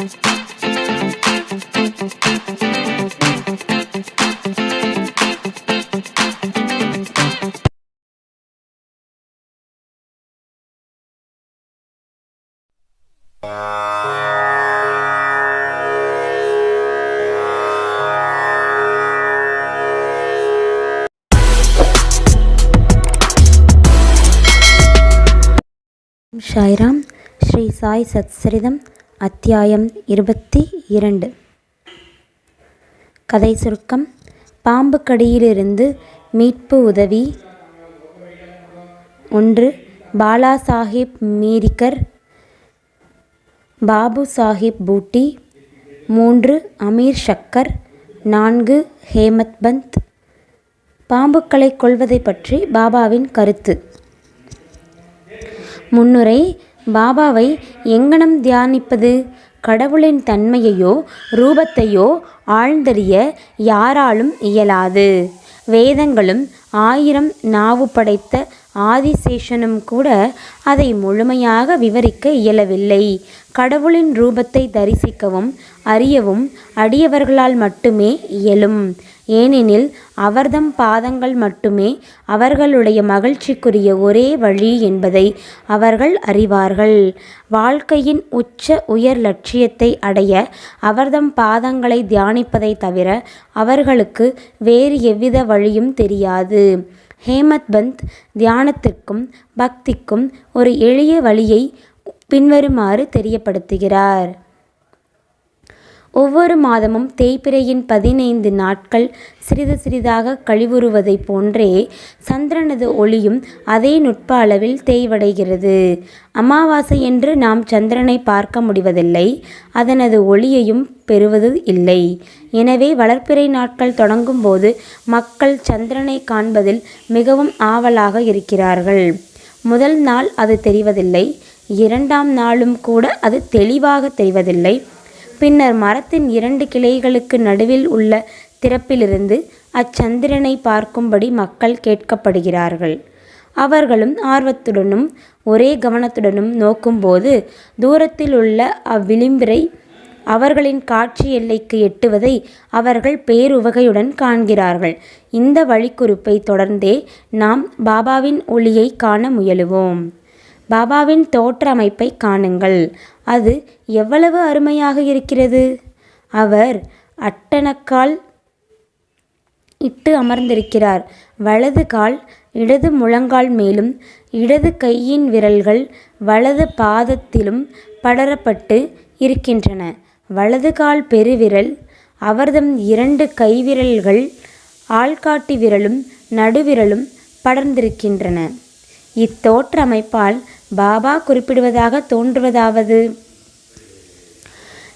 ഷൈറാം ശ്രീ സായി സത്സരിതം அத்தியாயம் இருபத்தி இரண்டு. கதை சுருக்கம் பாம்பு கடியிலிருந்து மீட்பு உதவி. ஒன்று பாலா சாஹிப் மீரிக்கர் பாபு சாஹிப் பூட்டி. மூன்று அமீர் ஷக்கர். நான்கு ஹேமத் பந்த். பாம்புக்களை கொள்வதை பற்றி பாபாவின் கருத்து. முன்னுரை பாபாவை எங்கனம் தியானிப்பது? கடவுளின் தன்மையையோ ரூபத்தையோ ஆழ்ந்தறிய யாராலும் இயலாது. வேதங்களும் ஆயிரம் நாவு படைத்த ஆதிசேஷனும் கூட அதை முழுமையாக விவரிக்க இயலவில்லை. கடவுளின் ரூபத்தை தரிசிக்கவும் அறியவும் அடியவர்களால் மட்டுமே இயலும். ஏனெனில் அவர்தம் பாதங்கள் மட்டுமே அவர்களுடைய மகிழ்ச்சிக்குரிய ஒரே வழி என்பதை அவர்கள் அறிவார்கள். வாழ்க்கையின் உச்ச உயர் லட்சியத்தை அடைய அவர்தம் பாதங்களை தியானிப்பதை தவிர அவர்களுக்கு வேறு எவ்வித வழியும் தெரியாது. ஹேமத்பந்த் தியானத்திற்கும் பக்திக்கும் ஒரு எளிய வழியை பின்வருமாறு தெரியப்படுத்துகிறார். ஒவ்வொரு மாதமும் தேய்பிறையின் பதினைந்து நாட்கள் சிறிது சிறிதாக கழிவுறுவதைப் போன்றே சந்திரனது ஒளியும் அதே நுட்ப அளவில் தேய்வடைகிறது. அமாவாசை என்று நாம் சந்திரனை பார்க்க முடிவதில்லை. அதனது ஒளியையும் பெறுவது இல்லை. எனவே வளர்ப்பிறை நாட்கள் தொடங்கும் போது மக்கள் சந்திரனை காண்பதில் மிகவும் ஆவலாக இருக்கிறார்கள். முதல் நாள் அது தெரிவதில்லை. இரண்டாம் நாளும் கூட அது தெளிவாக தெரிவதில்லை. பின்னர் மரத்தின் இரண்டு கிளைகளுக்கு நடுவில் உள்ள திறப்பிலிருந்து அச்சந்திரனை பார்க்கும்படி மக்கள் கேட்கப்படுகிறார்கள். அவர்களும் ஆர்வத்துடனும் ஒரே கவனத்துடனும் நோக்கும்போது தூரத்தில் உள்ள அவ்விளிம்பிரை அவர்களின் காட்சி எல்லைக்கு எட்டுவதை அவர்கள் பேருவகையுடன் காண்கிறார்கள். இந்த வழிக்குறிப்பை தொடர்ந்தே நாம் பாபாவின் ஒளியை காண முயலுவோம். பாபாவின் தோற்ற அமைப்பை காணுங்கள். அது எவ்வளவு அருமையாக இருக்கிறது? அவர் அட்டனக்கால் இட்டு அமர்ந்திருக்கிறார். வலது கால் இடது முழங்கால் மேலும் இடது கையின் விரல்கள் வலது பாதத்திலும் படரப்பட்டு இருக்கின்றன. வலது கால் பெருவிரல் அவர்தம் இரண்டு கைவிரல்கள் ஆள்காட்டி விரலும் நடுவிரலும் படர்ந்திருக்கின்றன. இத்தோற்றமைப்பால் பாபா குறிப்பிடுவதாக தோன்றுவதாவது.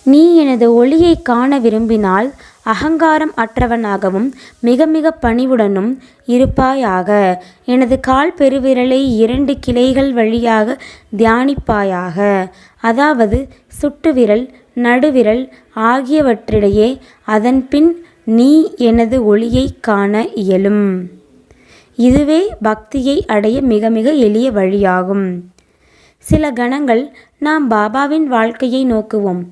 நீ எனது ஒளியை காண விரும்பினால் அகங்காரம் அற்றவனாகவும் மிக மிக பணிவுடனும் இருப்பாயாக. எனது கால் பெருவிரலை இரண்டு கிளைகள் வழியாக தியானிப்பாயாக. அதாவது சுட்டுவிரல் நடுவிரல் ஆகியவற்றிடையே அதன்பின் நீ எனது ஒளியை காண இயலும். இதுவே பக்தியை அடைய மிக மிக எளிய வழியாகும். சில கணங்கள் நாம் பாபாவின் வாழ்க்கையை நோக்குவோம்.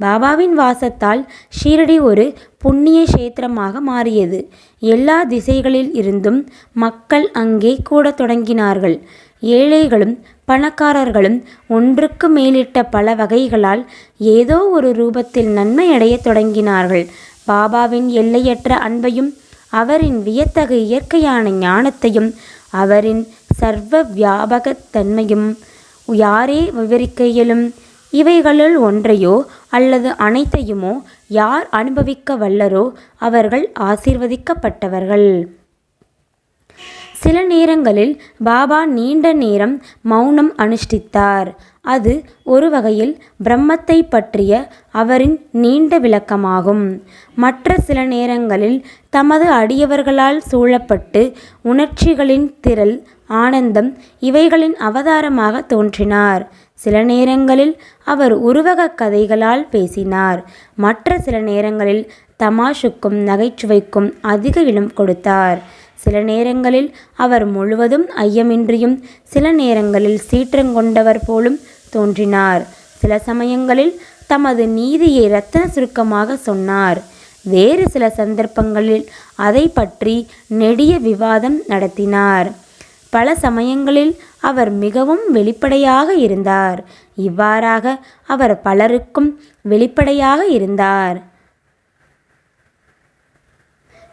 பாபாவின் வாசத்தால் ஷீரடி ஒரு புண்ணிய கஷேத்திரமாக மாறியது. எல்லா திசைகளில் இருந்தும் மக்கள் அங்கே கூடத் தொடங்கினார்கள். ஏழைகளும் பணக்காரர்களும் ஒன்றுக்கு மேலிட்ட பல வகைகளால் ஏதோ ஒரு ரூபத்தில் நன்மை அடையத் தொடங்கினார்கள். பாபாவின் எல்லையற்ற அன்பையும் அவரின் வியத்தகு இயற்கையான ஞானத்தையும் அவரின் சர்வ வியாபகத்தன்மையும் யாரே விவரிக்க இயலும் இவைகளுள் ஒன்றையோ அல்லது அனைத்தையுமோ யார் அனுபவிக்க வல்லரோ அவர்கள் ஆசீர்வதிக்கப்பட்டவர்கள். சில நேரங்களில் பாபா நீண்ட நேரம் மௌனம் அனுஷ்டித்தார். அது ஒரு வகையில் பிரம்மத்தை பற்றிய அவரின் நீண்ட விளக்கமாகும். மற்ற சில நேரங்களில் தமது அடியவர்களால் சூழப்பட்டு உணர்ச்சிகளின் திரள் ஆனந்தம் இவைகளின் அவதாரமாக தோன்றினார். சில நேரங்களில் அவர் உருவக கதைகளால் பேசினார். மற்ற சில நேரங்களில் தமாஷுக்கும் நகைச்சுவைக்கும் அதிக இடம் கொடுத்தார். சில நேரங்களில் அவர் முழுவதும் ஐயமின்றியும் சில நேரங்களில் சீற்றங்கொண்டவர் போலும் தோன்றினார். சில சமயங்களில் தமது நீதியை ரத்தன சுருக்கமாக சொன்னார். வேறு சில சந்தர்ப்பங்களில் அதை பற்றி நெடிய விவாதம் நடத்தினார். பல சமயங்களில் அவர் மிகவும் வெளிப்படையாக இருந்தார். இவ்வாறாக அவர் பலருக்கும் வெளிப்படையாக இருந்தார்.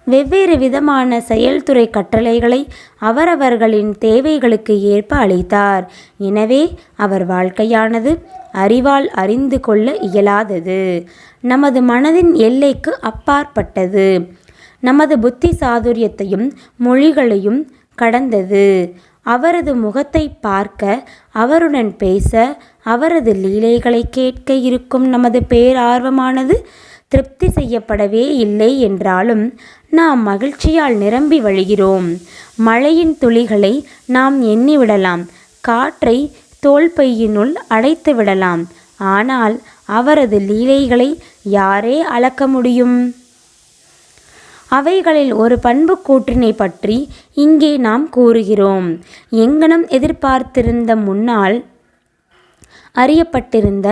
வெவ்வேறு விதமான செயல்துறை கட்டளைகளை அவரவர்களின் தேவைகளுக்கு ஏற்ப அளித்தார். எனவே அவர் வாழ்க்கையானது அறிவால் அறிந்து கொள்ள இயலாதது. நமது மனதின் எல்லைக்கு அப்பாற்பட்டது. நமது புத்தி சாதுரியத்தையும் மொழிகளையும் கடந்தது. அவரது முகத்தை பார்க்க அவருடன் பேச அவரது லீலைகளை கேட்க இருக்கும் நமது பேரார்வமானது திருப்தி செய்யப்படவே இல்லை என்றாலும் நாம் மகிழ்ச்சியால் நிரம்பி வழிகிறோம். மழையின் துளிகளை நாம் எண்ணிவிடலாம் காற்றை தோல்பையினுள் அடைத்து விடலாம். ஆனால் அவரது லீலைகளை யாரே அளக்க முடியும்? அவைகளில் ஒரு பண்புக்கூற்றினை பற்றி இங்கே நாம் கூறுகிறோம். எங்கனம் எதிர்பார்த்திருந்த முன்னால் அறியப்பட்டிருந்த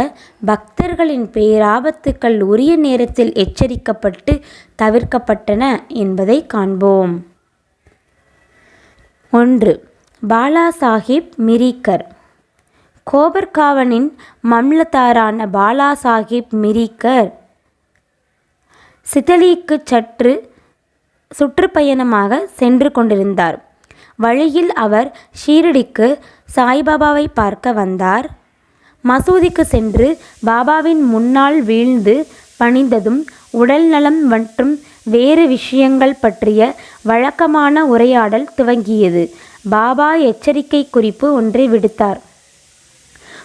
பக்தர்களின் பேராபத்துக்கள் உரிய நேரத்தில் எச்சரிக்கப்பட்டு தவிர்க்கப்பட்டன என்பதை காண்போம். ஒன்று. பாலா சாஹிப் மிரிக்கர். கோபர்காவனின் மம்லத்தாரான பாலா சாஹிப் மிரிக்கர் சிதலிக்கு சற்று சுற்றுப்பயணமாக சென்று கொண்டிருந்தார். வழியில் அவர் ஷீரடிக்கு சாய்பாபாவை பார்க்க வந்தார். மசூதிக்கு சென்று பாபாவின் முன்னால் வீழ்ந்து பணிந்ததும் உடல் நலம் மற்றும் வேறு விஷயங்கள் பற்றிய வழக்கமான உரையாடல் துவங்கியது. பாபா எச்சரிக்கை குறிப்பு ஒன்றை விடுத்தார்.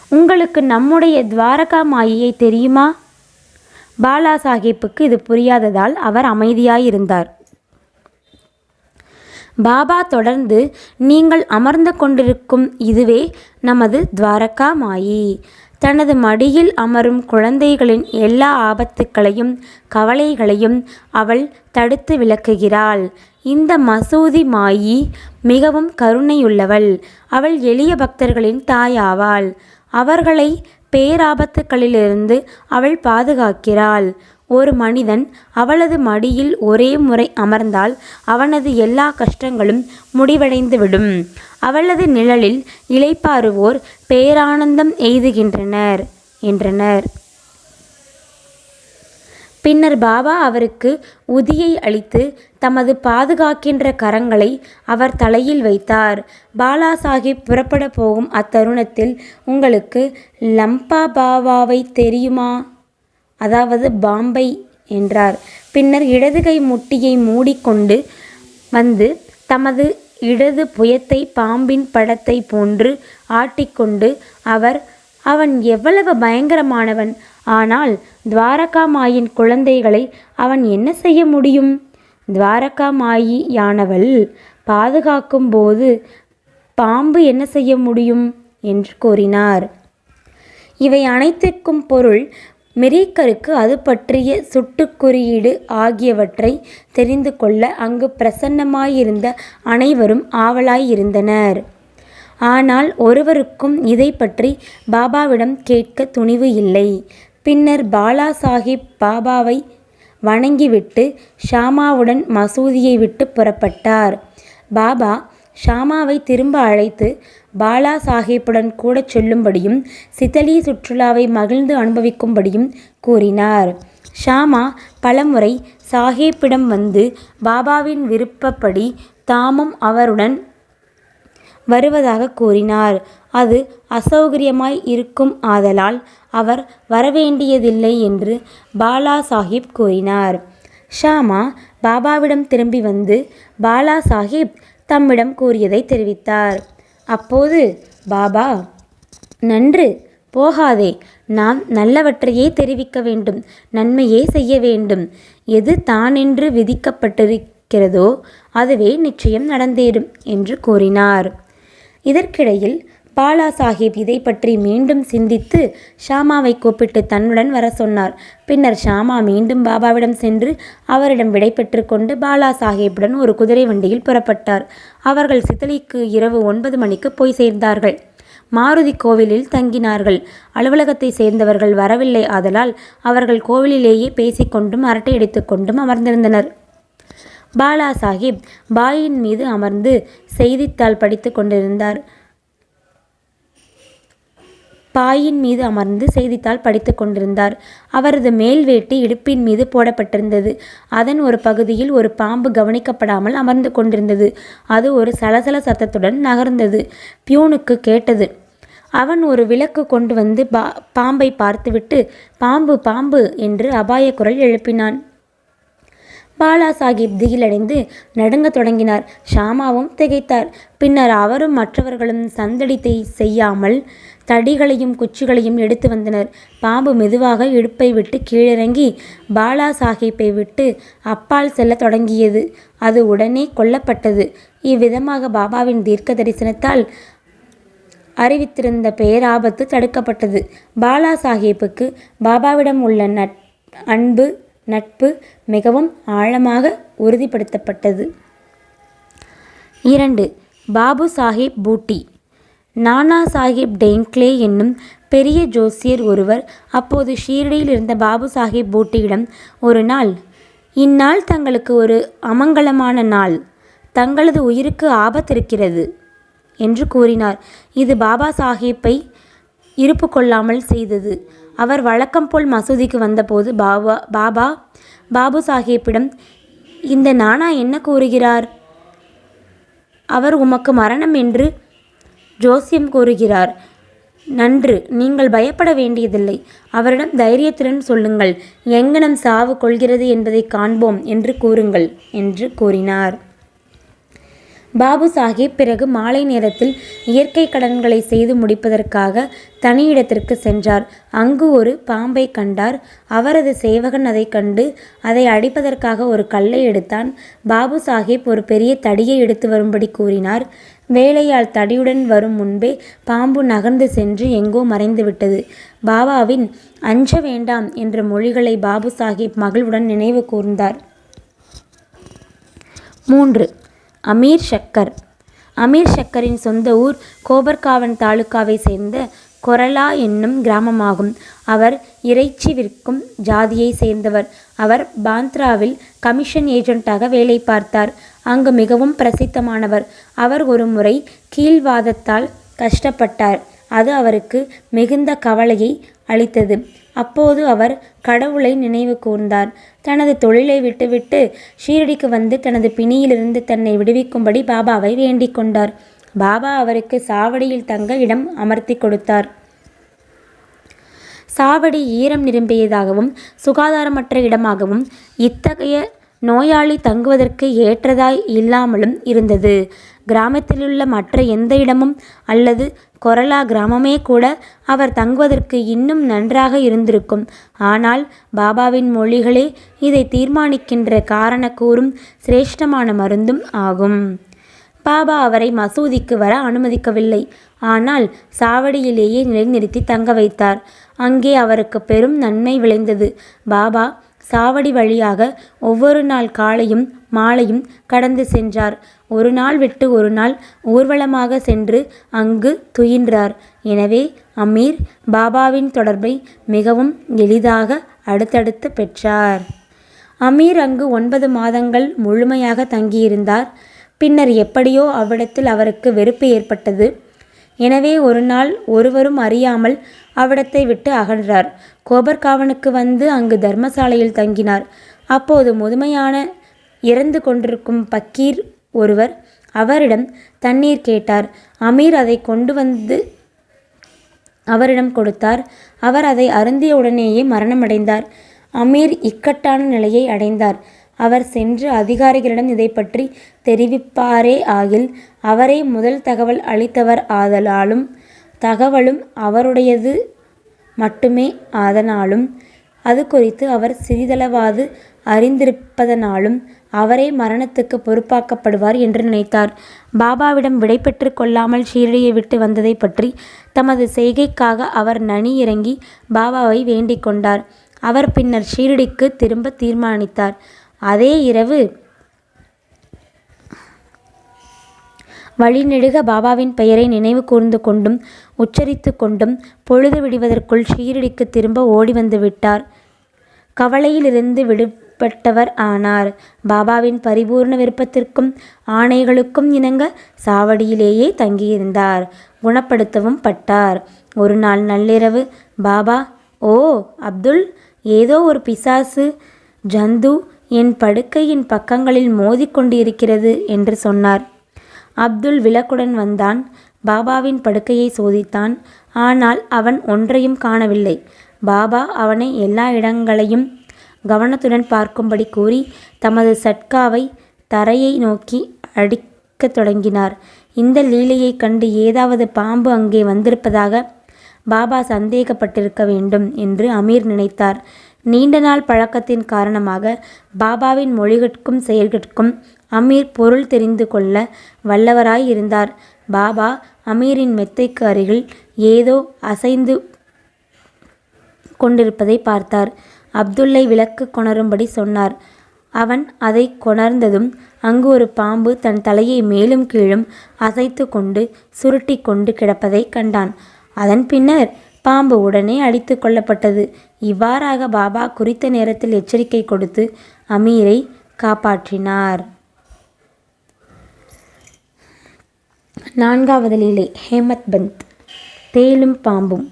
உங்களுக்கு நம்முடைய துவாரகா மாயை தெரியுமா? பாலா சாஹிப்புக்கு இது புரியாததால் அவர் அமைதியாயிருந்தார். பாபா தொடர்ந்து நீங்கள் அமர்ந்து கொண்டிருக்கும் இதுவே நமது துவாரகா மாயி தனது மடியில் அமரும் குழந்தைகளின் எல்லா ஆபத்துக்களையும் கவலைகளையும் அவள் தடுத்து விளக்குகிறாள். இந்த மசூதி மாயி மிகவும் கருணையுள்ளவள். அவள் எளிய பக்தர்களின் தாயாவாள் அவர்களை பேராபத்துக்களிலிருந்து அவள் பாதுகாக்கிறாள். ஒரு மனிதன் அவளது மடியில் ஒரே முறை அமர்ந்தால் அவனது எல்லா கஷ்டங்களும் முடிவடைந்துவிடும். அவளது நிழலில் இளைப்பாறுவோர் பேரானந்தம் எய்துகின்றனர் என்றனர். பின்னர் பாபா அவருக்கு உதியை அளித்து தமது பாதுகாக்கின்ற கரங்களை அவர் தலையில் வைத்தார். பாலா சாஹிப் புறப்பட போகும் அத்தருணத்தில் உங்களுக்கு லம்பா பாபாவை தெரியுமா? அதாவது பாம்பை என்றார். பின்னர் இடது கை முட்டியை மூடிக்கொண்டு வந்து தமது இடது புயத்தை பாம்பின் படத்தை போன்று ஆட்டிக்கொண்டு அவர் அவன் எவ்வளவு பயங்கரமானவன். ஆனால் துவாரகா மாயின் குழந்தைகளை அவன் என்ன செய்ய முடியும்? துவாரகா மாயியானவள் பாதுகாக்கும் போது பாம்பு என்ன செய்ய முடியும்? என்று கூறினார். இவை அனைத்திற்கும் பொருள் மிரீக்கருக்கு அது பற்றிய சுட்டுக்குறியீடு ஆகியவற்றை தெரிந்து கொள்ள அங்கு பிரசன்னமாயிருந்த அனைவரும் ஆவலாயிருந்தனர். ஆனால் ஒருவருக்கும் இதை பற்றி பாபாவிடம் கேட்க துணிவு இல்லை. பின்னர் பாலா சாஹிப் பாபாவை வணங்கிவிட்டு ஷாமாவுடன் மசூதியை விட்டு புறப்பட்டார். பாபா ஷாமாவை திரும்ப அழைத்து பாலா சாஹிப்புடன் கூட செல்லும்படியும் சித்தலி சுற்றுலாவை மகிழ்ந்து அனுபவிக்கும்படியும் கூறினார். ஷாமா பலமுறை சாஹிப்பிடம் வந்து பாபாவின் விருப்பப்படி தாமும் அவருடன் வருவதாக கூறினார். அது அசௌகரியமாய் இருக்கும் ஆதலால் அவர் வரவேண்டியதில்லை என்று பாலா சாஹிப் கூறினார். ஷாமா பாபாவிடம் திரும்பி வந்து பாலா சாஹிப் தம்மிடம் கூறியதை தெரிவித்தார். அப்போது பாபா நன்று போகாதே. நாம் நல்லவற்றையே தெரிவிக்க வேண்டும். நன்மையே செய்ய வேண்டும். எது தானென்று விதிக்கப்பட்டிருக்கிறதோ அதுவே நிச்சயம் நடந்தேறும் என்று கூறினார். இதற்கிடையில் பாலா சாஹிப் இதை பற்றி மீண்டும் சிந்தித்து ஷாமாவை கூப்பிட்டு தன்னுடன் வர சொன்னார். பின்னர் ஷாமா மீண்டும் பாபாவிடம் சென்று அவரிடம் விடை கொண்டு பாலா சாஹிப்புடன் ஒரு குதிரை வண்டியில் புறப்பட்டார். அவர்கள் சிதலிக்கு இரவு ஒன்பது மணிக்கு போய் சேர்ந்தார்கள். மாருதி கோவிலில் தங்கினார்கள். அலுவலகத்தை சேர்ந்தவர்கள் வரவில்லை ஆதலால் அவர்கள் கோவிலிலேயே பேசிக்கொண்டும் அரட்டை கொண்டும் அமர்ந்திருந்தனர். பாலா சாஹிப் பாயின் மீது அமர்ந்து செய்தித்தாள் படித்து கொண்டிருந்தார். பாயின் மீது அமர்ந்து செய்தித்தாள் படித்து கொண்டிருந்தார். அவரது மேல் வேட்டி இடுப்பின் மீது போடப்பட்டிருந்தது. அதன் ஒரு பகுதியில் ஒரு பாம்பு கவனிக்கப்படாமல் அமர்ந்து கொண்டிருந்தது. அது ஒரு சலசல சத்தத்துடன் நகர்ந்தது. பியூனுக்கு கேட்டது அவன் ஒரு விளக்கு கொண்டு வந்து பா பாம்பை பார்த்துவிட்டு பாம்பு பாம்பு என்று அபாய குரல் எழுப்பினான். பாலா சாஹிப் திகிலடைந்து நடுங்கத் தொடங்கினார். ஷாமாவும் திகைத்தார். பின்னர் அவரும் மற்றவர்களும் சந்தடித்தை செய்யாமல் தடிகளையும் குச்சிகளையும் எடுத்து வந்தனர். பாம்பு மெதுவாக இடுப்பை விட்டு கீழிறங்கி பாலா சாஹிப்பை விட்டு அப்பால் செல்ல தொடங்கியது. அது உடனே கொல்லப்பட்டது. இவ்விதமாக பாபாவின் தீர்க்க தரிசனத்தால் அறிவித்திருந்த பேராபத்து தடுக்கப்பட்டது. பாலா சாஹிப்புக்கு பாபாவிடம் உள்ள நட் அன்பு நட்பு மிகவும் ஆழமாக உறுதிப்படுத்தப்பட்டது. இரண்டு பாபு சாஹிப் பூட்டி. நானா சாஹிப் டெய்ன்க்லே என்னும் பெரிய ஜோசியர் ஒருவர் அப்போது ஷீரடியில் இருந்த பாபு சாஹிப் பூட்டியிடம் ஒரு நாள் இந்நாள் தங்களுக்கு ஒரு அமங்கலமான நாள். தங்களது உயிருக்கு ஆபத்திருக்கிறது என்று கூறினார். இது பாபா சாஹிப்பை இருப்பு கொள்ளாமல் செய்தது. அவர் வழக்கம் போல் மசூதிக்கு வந்தபோது பாபா பாபா பாபு சாஹிப்பிடம் இந்த நானா என்ன கூறுகிறார்? அவர் உமக்கு மரணம் என்று ஜோசியம் கூறுகிறார். நன்று நீங்கள் பயப்பட வேண்டியதில்லை. அவரிடம் தைரியத்துடன் சொல்லுங்கள். எங்கனம் சாவு கொள்கிறது என்பதை காண்போம் என்று கூறுங்கள் என்று கூறினார். பாபு சாஹிப் பிறகு மாலை நேரத்தில் இயற்கை கடன்களை செய்து முடிப்பதற்காக தனி இடத்திற்கு சென்றார். அங்கு ஒரு பாம்பை கண்டார். அவரது சேவகன் அதை கண்டு அதை அடிப்பதற்காக ஒரு கல்லை எடுத்தான். பாபு சாஹிப் ஒரு பெரிய தடியை எடுத்து வரும்படி கூறினார். வேலையால் தடியுடன் வரும் முன்பே பாம்பு நகர்ந்து சென்று எங்கோ மறைந்துவிட்டது பாபாவின் அஞ்ச வேண்டாம் என்ற மொழிகளை பாபு சாஹிப் மகளுடன் நினைவு கூர்ந்தார். மூன்று அமீர் ஷக்கர். அமீர் ஷக்கரின் சொந்த ஊர் கோபர்காவன் தாலுக்காவை சேர்ந்த கொரலா என்னும் கிராமமாகும். அவர் இறைச்சி விற்கும் ஜாதியை சேர்ந்தவர். அவர் பாந்த்ராவில் கமிஷன் ஏஜென்ட்டாக வேலை பார்த்தார். அங்கு மிகவும் பிரசித்தமானவர். அவர் ஒரு முறை கீழ்வாதத்தால் கஷ்டப்பட்டார். அது அவருக்கு மிகுந்த கவலையை அளித்தது. அப்போது அவர் கடவுளை நினைவு கூர்ந்தார். தனது தொழிலை விட்டுவிட்டு ஷீரடிக்கு வந்து தனது பிணியிலிருந்து தன்னை விடுவிக்கும்படி பாபாவை வேண்டிக் கொண்டார். பாபா அவருக்கு சாவடியில் தங்க இடம் அமர்த்தி கொடுத்தார். சாவடி ஈரம் நிரம்பியதாகவும் சுகாதாரமற்ற இடமாகவும் இத்தகைய நோயாளி தங்குவதற்கு ஏற்றதாய் இல்லாமலும் இருந்தது. கிராமத்திலுள்ள மற்ற எந்த இடமும் அல்லது கொரலா கிராமமே கூட அவர் தங்குவதற்கு இன்னும் நன்றாக இருந்திருக்கும். ஆனால் பாபாவின் மொழிகளே இதை தீர்மானிக்கின்ற காரணக்கூறும் சிரேஷ்டமான மருந்தும் ஆகும். பாபா அவரை மசூதிக்கு வர அனுமதிக்கவில்லை. ஆனால் சாவடியிலேயே நிலைநிறுத்தி தங்க வைத்தார். அங்கே அவருக்கு பெரும் நன்மை விளைந்தது. பாபா சாவடி வழியாக ஒவ்வொரு நாள் காலையும் மாலையும் கடந்து சென்றார். ஒரு நாள் விட்டு ஒரு நாள் ஊர்வலமாக சென்று அங்கு துயின்றார். எனவே அமீர் பாபாவின் தொடர்பை மிகவும் எளிதாக அடுத்தடுத்து பெற்றார். அமீர் அங்கு ஒன்பது மாதங்கள் முழுமையாக தங்கியிருந்தார். பின்னர் எப்படியோ அவ்விடத்தில் அவருக்கு வெறுப்பு ஏற்பட்டது. எனவே ஒரு நாள் ஒருவரும் அறியாமல் அவ்விடத்தை விட்டு அகன்றார். கோபர்காவனுக்கு வந்து அங்கு தர்மசாலையில் தங்கினார். அப்போது முதுமையான இறந்து கொண்டிருக்கும் பக்கீர் ஒருவர் அவரிடம் தண்ணீர் கேட்டார். அமீர் அதை கொண்டு வந்து அவரிடம் கொடுத்தார். அவர் அதை அருந்திய உடனேயே மரணமடைந்தார். அமீர் இக்கட்டான நிலையை அடைந்தார். அவர் சென்று அதிகாரிகளிடம் இதை பற்றி தெரிவிப்பாரே ஆகில் அவரே முதல் தகவல் அளித்தவர் ஆதலாலும் தகவலும் அவருடையது மட்டுமே அதனாலும் அது குறித்து அவர் சிறிதளவாது அறிந்திருப்பதனாலும் அவரே மரணத்துக்கு பொறுப்பாக்கப்படுவார் என்று நினைத்தார். பாபாவிடம் விடை கொள்ளாமல் ஷீரடியை விட்டு வந்ததை பற்றி தமது செய்கைக்காக அவர் நனி இறங்கி பாபாவை வேண்டிக் கொண்டார். அவர் பின்னர் ஷீரடிக்கு திரும்ப தீர்மானித்தார். அதே இரவு வழிநெடுக பாபாவின் பெயரை நினைவு கூர்ந்து கொண்டும் உச்சரித்து கொண்டும் பொழுது விடுவதற்குள் ஷீரடிக்கு திரும்ப ஓடி வந்து விட்டார். கவலையிலிருந்து விடுபட்டவர் ஆனார். பாபாவின் பரிபூர்ண விருப்பத்திற்கும் ஆணைகளுக்கும் இணங்க சாவடியிலேயே தங்கியிருந்தார். குணப்படுத்தவும் பட்டார். ஒரு நாள் நள்ளிரவு பாபா ஓ அப்துல் ஏதோ ஒரு பிசாசு ஜந்து என் படுக்கையின் பக்கங்களில் மோதிக்கொண்டிருக்கிறது என்று சொன்னார். அப்துல் விளக்குடன் வந்தான். பாபாவின் படுக்கையை சோதித்தான். ஆனால் அவன் ஒன்றையும் காணவில்லை. பாபா அவனை எல்லா இடங்களையும் கவனத்துடன் பார்க்கும்படி கூறி தமது சட்காவை தரையை நோக்கி அடிக்கத் தொடங்கினார். இந்த லீலையைக் கண்டு ஏதாவது பாம்பு அங்கே வந்திருப்பதாக பாபா சந்தேகப்பட்டிருக்க வேண்டும் என்று அமீர் நினைத்தார். நீண்ட நாள் பழக்கத்தின் காரணமாக பாபாவின் மொழிகட்கும் செயல்கட்கும் அமீர் பொருள் தெரிந்து கொள்ள வல்லவராய் இருந்தார். பாபா அமீரின் மெத்தைக்கு அருகில் ஏதோ அசைந்து கொண்டிருப்பதை பார்த்தார். அப்துல்லை விளக்கு கொணரும்படி சொன்னார். அவன் அதை கொணர்ந்ததும் அங்கு ஒரு பாம்பு தன் தலையை மேலும் கீழும் அசைத்து கொண்டு சுருட்டி கொண்டு கிடப்பதை கண்டான். அதன் பின்னர் பாம்பு உடனே அடித்து கொள்ளப்பட்டது இவ்வாறாக பாபா குறித்த நேரத்தில் எச்சரிக்கை கொடுத்து அமீரை காப்பாற்றினார். நான்காவது லீலை ஹேமத் பந்த். தேலும் பாம்பும்.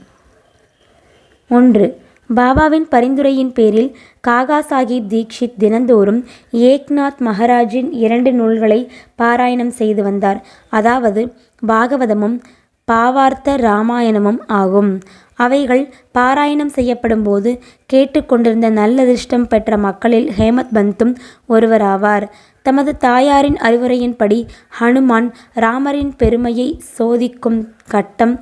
ஒன்று பாபாவின் பரிந்துரையின் பேரில் காகா சாஹிப் தீக்ஷித் தினந்தோறும் ஏக்நாத் மகாராஜின் இரண்டு நூல்களை பாராயணம் செய்து வந்தார். அதாவது பாகவதமும் பாவார்த்த ராமாயணமும் ஆகும். அவைகள் பாராயணம் செய்யப்படும் போது கேட்டுக்கொண்டிருந்த நல்லதிர்ஷ்டம் பெற்ற மக்களில் ஹேமத் பந்தும் ஒருவராவார். தமது தாயாரின் அறிவுரையின்படி ஹனுமான் ராமரின் பெருமையை சோதிக்கும் கட்டம்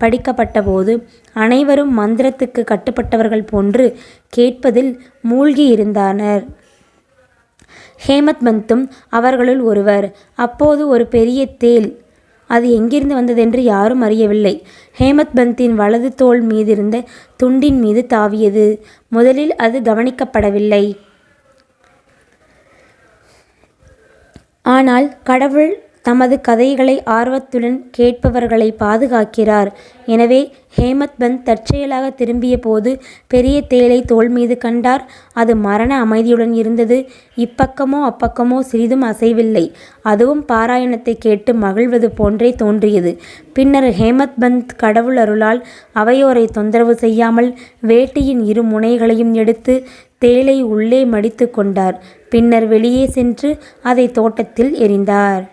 படிக்கப்பட்டபோது அனைவரும் மந்திரத்துக்கு கட்டுப்பட்டவர்கள் போன்று கேட்பதில் மூழ்கியிருந்தனர். ஹேமத் பந்தும் அவர்களுள் ஒருவர் அப்போது ஒரு பெரிய தேள் அது எங்கிருந்து வந்ததென்று யாரும் அறியவில்லை ஹேமத் பந்தின் வலது தோல் மீதிருந்த துண்டின் மீது தாவியது. முதலில் அது கவனிக்கப்படவில்லை. ஆனால் கடவுள் தமது கதைகளை ஆர்வத்துடன் கேட்பவர்களை பாதுகாக்கிறார். எனவே ஹேமத் பந்த் தற்செயலாக திரும்பிய போது பெரிய தேளை தோள் மீது கண்டார். அது மரண அமைதியுடன் இருந்தது. இப்பக்கமோ அப்பக்கமோ சிறிதும் அசைவில்லை. அதுவும் பாராயணத்தை கேட்டு மகிழ்வது போன்றே தோன்றியது. பின்னர் ஹேமத் பந்த் கடவுள் அருளால் அவையோரை தொந்தரவு செய்யாமல் வேட்டியின் இரு முனைகளையும் எடுத்து தேளை உள்ளே மடித்து கொண்டார். பின்னர் வெளியே சென்று அதை தோட்டத்தில் எரிந்தார்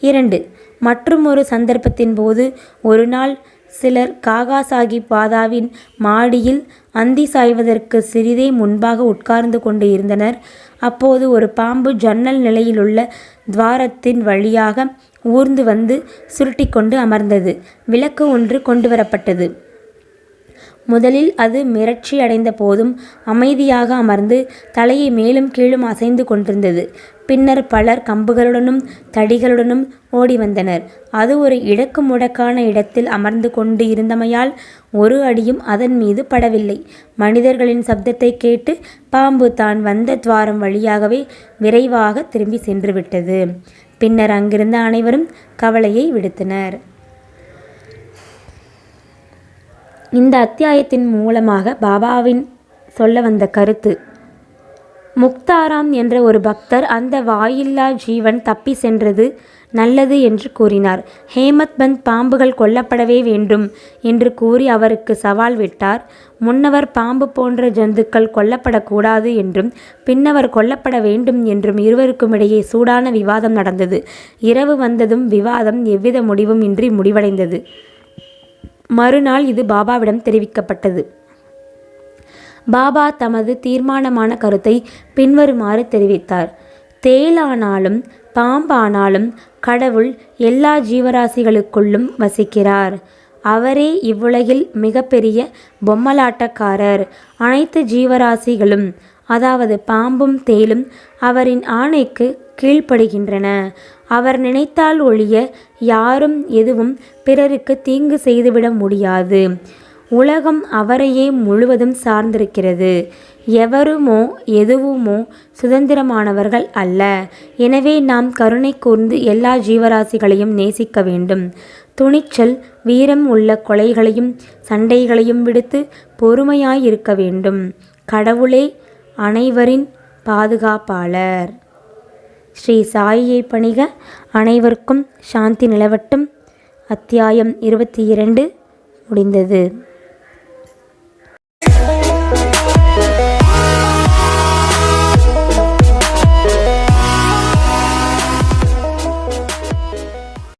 இரண்டு மற்றுமொரு சந்தர்ப்பத்தின் போது ஒரு நாள் சிலர் காகா சாஹிப் பாதாவின் மாடியில் அந்தி சாய்வதற்கு சிறிதே முன்பாக உட்கார்ந்து கொண்டு இருந்தனர். அப்போது ஒரு பாம்பு ஜன்னல் நிலையிலுள்ள துவாரத்தின் வழியாக ஊர்ந்து வந்து சுருட்டி கொண்டு அமர்ந்தது. விளக்கு ஒன்று கொண்டு வரப்பட்டது. முதலில் அது மிரட்சி அடைந்த போதும் அமைதியாக அமர்ந்து தலையை மேலும் கீழும் அசைந்து கொண்டிருந்தது. பின்னர் பலர் கம்புகளுடனும் தடிகளுடனும் ஓடி வந்தனர். அது ஒரு இடக்கு முடக்கான இடத்தில் அமர்ந்து கொண்டு இருந்தமையால் ஒரு அடியும் அதன் மீது படவில்லை. மனிதர்களின் சப்தத்தை கேட்டு பாம்பு தான் வந்த துவாரம் வழியாகவே விரைவாக திரும்பி சென்றுவிட்டது பின்னர் அங்கிருந்த அனைவரும் கவலையை விடுத்தனர். இந்த அத்தியாயத்தின் மூலமாக பாபாவின் சொல்ல வந்த கருத்து. முக்தாராம் என்ற ஒரு பக்தர் அந்த வாயில்லா ஜீவன் தப்பி சென்றது நல்லது என்று கூறினார். ஹேமத் பந்த் பாம்புகள் கொல்லப்படவே வேண்டும் என்று கூறி அவருக்கு சவால் விட்டார். முன்னவர் பாம்பு போன்ற ஜந்துக்கள் கொல்லப்படக்கூடாது என்றும் பின்னவர் கொல்லப்பட வேண்டும் என்றும் இருவருக்கும் இடையே சூடான விவாதம் நடந்தது. இரவு வந்ததும் விவாதம் எவ்வித முடிவும் இன்றி முடிவடைந்தது. மறுநாள் இது பாபாவிடம் தெரிவிக்கப்பட்டது. பாபா தமது தீர்மானமான கருத்தை பின்வருமாறு தெரிவித்தார். தேலானாலும் பாம்பானாலும் கடவுள் எல்லா ஜீவராசிகளுக்குள்ளும் வசிக்கிறார். அவரே இவ்வுலகில் மிகப்பெரிய பொம்மலாட்டக்காரர். அனைத்து ஜீவராசிகளும் அதாவது பாம்பும் தேலும் அவரின் ஆணைக்கு கீழ்ப்படுகின்றன. அவர் நினைத்தால் ஒழிய யாரும் எதுவும் பிறருக்கு தீங்கு செய்துவிட முடியாது. உலகம் அவரையே முழுவதும் சார்ந்திருக்கிறது. எவருமோ எதுவுமோ சுதந்திரமானவர்கள் அல்ல. எனவே நாம் கருணை கூர்ந்து எல்லா ஜீவராசிகளையும் நேசிக்க வேண்டும். துணிச்சல் வீரம் உள்ள கொலைகளையும் சண்டைகளையும் விடுத்து பொறுமையாயிருக்க வேண்டும். கடவுளே அனைவரின் பாதுகாப்பாளர். ஸ்ரீ சாயியை பணிக அனைவருக்கும் சாந்தி நிலவட்டும். அத்தியாயம் இருபத்தி இரண்டு முடிந்தது.